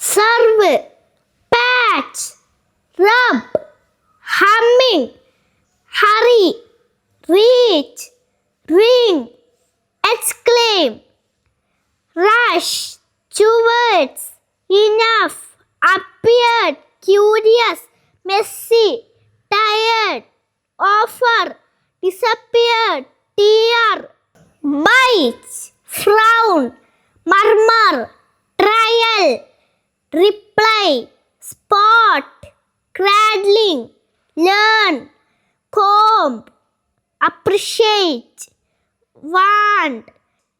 serve, patch, rub, humming, hurry, reach, ring, exclaim, rush, towards, enough, appeared, curious, messy, tired, offer, disappeared, tear, bite, frown, murmur, trial, reply, spot, cradling, learn, comb, appreciate, want,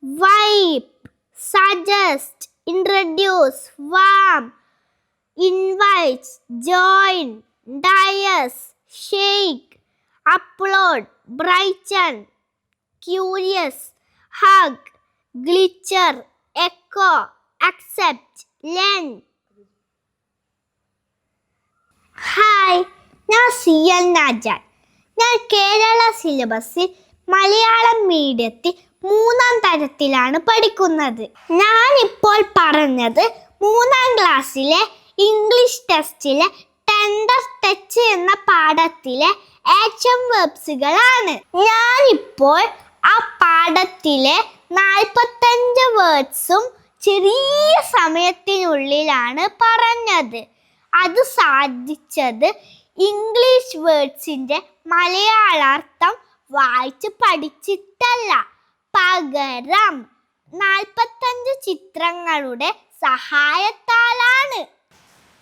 wipe, suggest, introduce, warm, invites, join, dies, shake, upload, brighten, curious, hug, glitcher, echo, accept, lend. Hi ഞാൻ C L നാജാൻ ഞാൻ കേരള സിലബസിൽ മലയാളം മീഡിയത്തിൽ മൂന്നാം തരത്തിലാണ് പഠിക്കുന്നത്. ഞാൻ ഇപ്പോൾ പറഞ്ഞത് മൂന്നാം ക്ലാസ്സിലെ ഇംഗ്ലീഷ് ടെസ്റ്റിലെ ടെൻഡർ ടച്ച് എന്ന പാഠത്തിലെ ആക്ഷൻ വേർഡ്സുകളാണ് ഞാനിപ്പോൾ ആ പാഠത്തിലെ നാൽപ്പത്തഞ്ച് വേർഡ്സും ചെറിയ സമയത്തിനുള്ളിലാണ് പറഞ്ഞത്. അത് സാധിച്ചത് ഇംഗ്ലീഷ് വേർഡ്സിന്റെ മലയാളാർത്ഥം വായിച്ച് പഠിച്ചിട്ടല്ല. പകരം നാൽപ്പത്തഞ്ച് ചിത്രങ്ങളുടെ സഹായത്താലാണ്.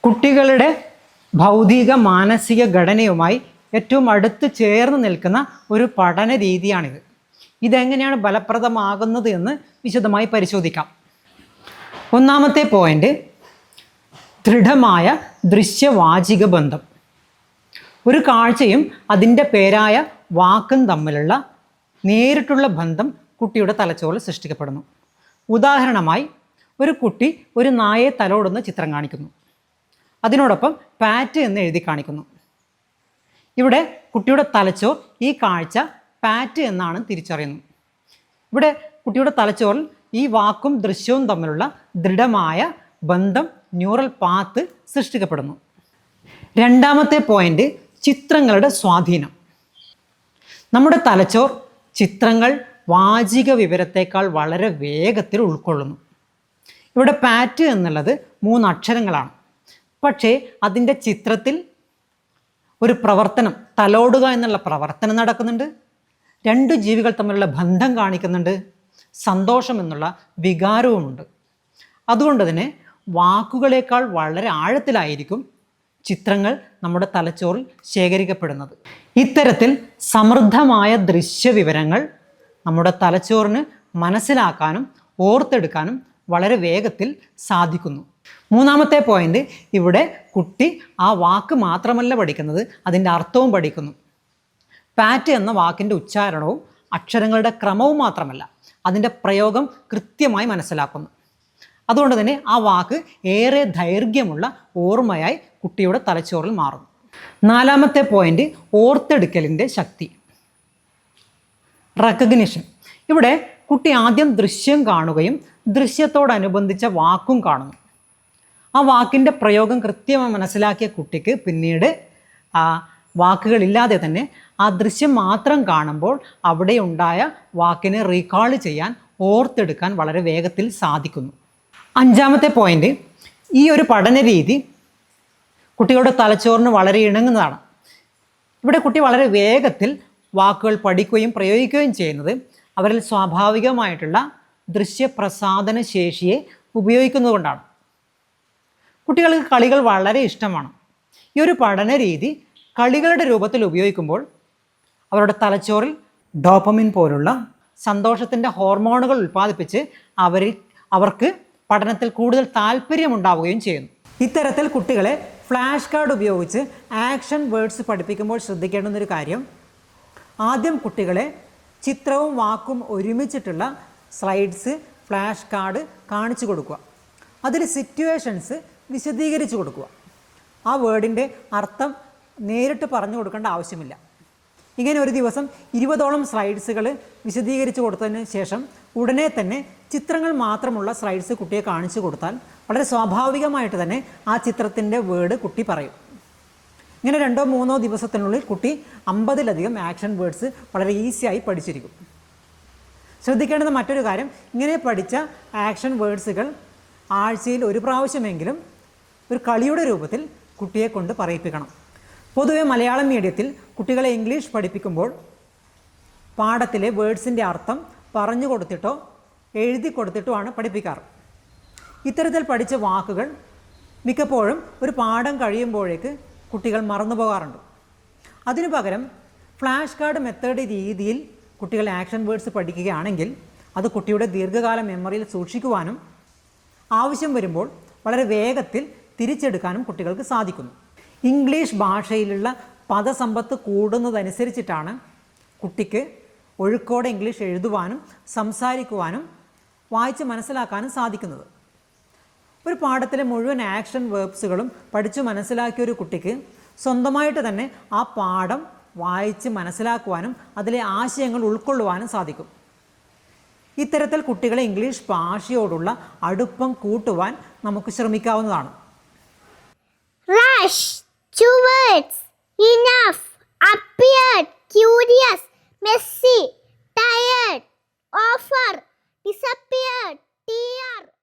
കുട്ടികളുടെ ഭൗതിക മാനസിക ഘടനയുമായി ഏറ്റവും അടുത്ത് ചേർന്ന് നിൽക്കുന്ന ഒരു പഠന രീതിയാണിത്. ഇതെങ്ങനെയാണ് ഫലപ്രദമാകുന്നത് എന്ന് വിശദമായി പരിശോധിക്കാം. ഒന്നാമത്തെ പോയിന്റ് ദൃഢമായ ദൃശ്യവാചിക ബന്ധം ഒരു കാഴ്ചയും അതിന്റെ പേരായ വാക്കും തമ്മിലുള്ള നേരിട്ടുള്ള ബന്ധം കുട്ടിയുടെ തലച്ചോറിൽ സൃഷ്ടിക്കപ്പെടുന്നു. ഉദാഹരണമായി ഒരു കുട്ടി ഒരു നായയെ തലോടുന്ന ചിത്രം കാണിക്കുന്നു. അതിനോടൊപ്പം പാറ്റ് എന്ന് എഴുതി കാണിക്കുന്നു. ഇവിടെ കുട്ടിയുടെ തലച്ചോർ ഈ കാഴ്ച പാറ്റ് എന്നാണ് തിരിച്ചറിയുന്നത്. ഇവിടെ കുട്ടിയുടെ തലച്ചോറിൽ ഈ വാക്കും ദൃശ്യവും തമ്മിലുള്ള ദൃഢമായ ബന്ധം ന്യൂറൽ പാത്ത് സൃഷ്ടിക്കപ്പെടുന്നു. രണ്ടാമത്തെ പോയിന്റ് ചിത്രങ്ങളുടെ സ്വാധീനം. നമ്മുടെ തലച്ചോർ ചിത്രങ്ങൾ വാചിക വിവരത്തേക്കാൾ വളരെ വേഗത്തിൽ ഉൾക്കൊള്ളുന്നു. ഇവിടെ പാറ്റ് എന്നുള്ളത് മൂന്ന് അക്ഷരങ്ങളാണ്. പക്ഷേ അതിന്റെ ചിത്രത്തിൽ ഒരു പ്രവർത്തനം തലോടുക എന്നുള്ള പ്രവർത്തനം നടക്കുന്നുണ്ട്. രണ്ട് ജീവികൾ തമ്മിലുള്ള ബന്ധം കാണിക്കുന്നുണ്ട്. സന്തോഷം എന്നുള്ള വികാരവുമുണ്ട്. അതുകൊണ്ട് തന്നെ വാക്കുകളേക്കാൾ വളരെ ആഴത്തിലായിരിക്കും ചിത്രങ്ങൾ നമ്മുടെ തലച്ചോറിൽ ശേഖരിക്കപ്പെടുന്നത്. ഇത്തരത്തിൽ സമൃദ്ധമായ ദൃശ്യവിവരങ്ങൾ നമ്മുടെ തലച്ചോറിന് മനസ്സിലാക്കാനും ഓർത്തെടുക്കാനും വളരെ വേഗത്തിൽ സാധിക്കുന്നു. മൂന്നാമത്തെ പോയിന്റ് ഇവിടെ കുട്ടി ആ വാക്ക് മാത്രമല്ല പഠിക്കുന്നത് അതിന്റെ അർത്ഥവും പഠിക്കുന്നു. പാറ്റ് എന്ന വാക്കിന്റെ ഉച്ചാരണവും അക്ഷരങ്ങളുടെ ക്രമവും മാത്രമല്ല അതിന്റെ പ്രയോഗം കൃത്യമായി മനസ്സിലാക്കുന്നു. അതുകൊണ്ട് തന്നെ ആ വാക്ക് ഏറെ ദൈർഘ്യമുള്ള ഓർമ്മയായി കുട്ടിയുടെ തലച്ചോറിൽ മാറും നാലാമത്തെ പോയിന്റ് ഓർത്തെടുക്കലിന്റെ ശക്തി. റെക്കഗ്നിഷൻ ഇവിടെ കുട്ടി ആദ്യം ദൃശ്യം കാണുകയും ദൃശ്യത്തോടനുബന്ധിച്ച വാക്കും കാണുന്നു. ആ വാക്കിന്റെ പ്രയോഗം കൃത്യമായി മനസ്സിലാക്കിയ കുട്ടിക്ക് പിന്നീട് ആ വാക്കുകളില്ലാതെ തന്നെ ആ ദൃശ്യം മാത്രം കാണുമ്പോൾ അവിടെ ഉണ്ടായ വാക്കിനെ റീകാൾ ചെയ്യാൻ ഓർത്തെടുക്കാൻ വളരെ വേഗത്തിൽ സാധിക്കുന്നു. അഞ്ചാമത്തെ പോയിന്റ് ഈ ഒരു പഠന രീതി കുട്ടികളുടെ തലച്ചോറിന് വളരെ ഇണങ്ങുന്നതാണ്. ഇവിടെ കുട്ടി വളരെ വേഗത്തിൽ വാക്കുകൾ പഠിക്കുകയും പ്രയോഗിക്കുകയും ചെയ്യുന്നത് അവരിൽ സ്വാഭാവികമായിട്ടുള്ള ദൃശ്യപ്രസാദന ശേഷിയെ ഉപയോഗിക്കുന്നതുകൊണ്ടാണ് കുട്ടികൾക്ക് കളികൾ വളരെ ഇഷ്ടമാണ്. ഈ ഒരു പഠന രീതി കളികളുടെ രൂപത്തിൽ ഉപയോഗിക്കുമ്പോൾ അവരുടെ തലച്ചോറിൽ ഡോപ്പമിൻ പോലുള്ള സന്തോഷത്തിന്റെ ഹോർമോണുകൾ ഉൽപ്പാദിപ്പിച്ച് അവരിൽ അവർക്ക് പഠനത്തിൽ കൂടുതൽ താല്പര്യമുണ്ടാവുകയും ചെയ്യുന്നു. ഇത്തരത്തിൽ കുട്ടികളെ ഫ്ലാഷ് കാർഡ് ഉപയോഗിച്ച് ആക്ഷൻ വേർഡ്സ് പഠിപ്പിക്കുമ്പോൾ ശ്രദ്ധിക്കേണ്ടുന്നൊരു കാര്യം ആദ്യം കുട്ടികളെ ചിത്രവും വാക്കും ഒരുമിച്ചിട്ടുള്ള സ്ലൈഡ്സ് ഫ്ലാഷ് കാർഡ് കാണിച്ചു കൊടുക്കുക. അതിൽ സിറ്റുവേഷൻസ് വിശദീകരിച്ചു കൊടുക്കുക. ആ വേർഡിന്റെ അർത്ഥം നേരിട്ട് പറഞ്ഞു കൊടുക്കേണ്ട ആവശ്യമില്ല. ഇങ്ങനെ ഒരു ദിവസം ഇരുപതോളം സ്ലൈഡ്സുകൾ വിശദീകരിച്ചു കൊടുത്തതിന് ശേഷം ഉടനെ തന്നെ ചിത്രങ്ങൾ മാത്രമുള്ള സ്ലൈഡ്സ് കുട്ടിയെ കാണിച്ചു കൊടുത്താൽ വളരെ സ്വാഭാവികമായിട്ട് തന്നെ ആ ചിത്രത്തിന്റെ വേർഡ് കുട്ടി പറയും. ഇങ്ങനെ രണ്ടോ മൂന്നോ ദിവസത്തിനുള്ളിൽ കുട്ടി അമ്പതിലധികം ആക്ഷൻ വേർഡ്സ് വളരെ ഈസിയായി പഠിച്ചിരിക്കും. ശ്രദ്ധിക്കേണ്ടുന്ന മറ്റൊരു കാര്യം ഇങ്ങനെ പഠിച്ച ആക്ഷൻ വേർഡ്സുകൾ ആഴ്ചയിൽ ഒരു പ്രാവശ്യമെങ്കിലും ഒരു കളിയുടെ രൂപത്തിൽ കുട്ടിയെ കൊണ്ട് പറയിപ്പിക്കണം. പൊതുവെ മലയാളം മീഡിയത്തിൽ കുട്ടികളെ ഇംഗ്ലീഷ് പഠിപ്പിക്കുമ്പോൾ പാഠത്തിലെ വേർഡ്സിന്റെ അർത്ഥം പറഞ്ഞു കൊടുത്തിട്ടോ എഴുതി കൊടുത്തിട്ടുമാണ് പഠിപ്പിക്കാറ്. ഇത്തരത്തിൽ പഠിച്ച വാക്കുകൾ മിക്കപ്പോഴും ഒരു പാഠം കഴിയുമ്പോഴേക്ക് കുട്ടികൾ മറന്നു പോകാറുണ്ട്. അതിനു പകരം ഫ്ലാഷ് കാർഡ് മെത്തേഡ് രീതിയിൽ കുട്ടികൾ ആക്ഷൻ വേർഡ്സ് പഠിക്കുകയാണെങ്കിൽ അത് കുട്ടിയുടെ ദീർഘകാല മെമ്മറിയിൽ സൂക്ഷിക്കുവാനും ആവശ്യം വരുമ്പോൾ വളരെ വേഗത്തിൽ തിരിച്ചെടുക്കാനും കുട്ടികൾക്ക് സാധിക്കുന്നു. ഇംഗ്ലീഷ് ഭാഷയിലുള്ള പദസമ്പത്ത് കൂടുന്നതനുസരിച്ചിട്ടാണ് കുട്ടിക്ക് ഒഴുക്കോടെ ഇംഗ്ലീഷ് എഴുതുവാനും സംസാരിക്കുവാനും വായിച്ച് മനസ്സിലാക്കാനും സാധിക്കുന്നത്. ഒരു പാഠത്തിലെ മുഴുവൻ ആക്ഷൻ വേർബ്സുകളും പഠിച്ചു മനസ്സിലാക്കിയ ഒരു കുട്ടിക്ക് സ്വന്തമായിട്ട് തന്നെ ആ പാഠം വായിച്ച് മനസ്സിലാക്കുവാനും അതിലെ ആശയങ്ങൾ ഉൾക്കൊള്ളുവാനും സാധിക്കും. ഇത്തരത്തിൽ കുട്ടികളെ ഇംഗ്ലീഷ് ഭാഷയോടുള്ള അടുപ്പം കൂട്ടുവാൻ നമുക്ക് ശ്രമിക്കാവുന്നതാണ്. Rush towards enough. Appeared. Curious. Messy. Tired. Offer. disappeared. Tear.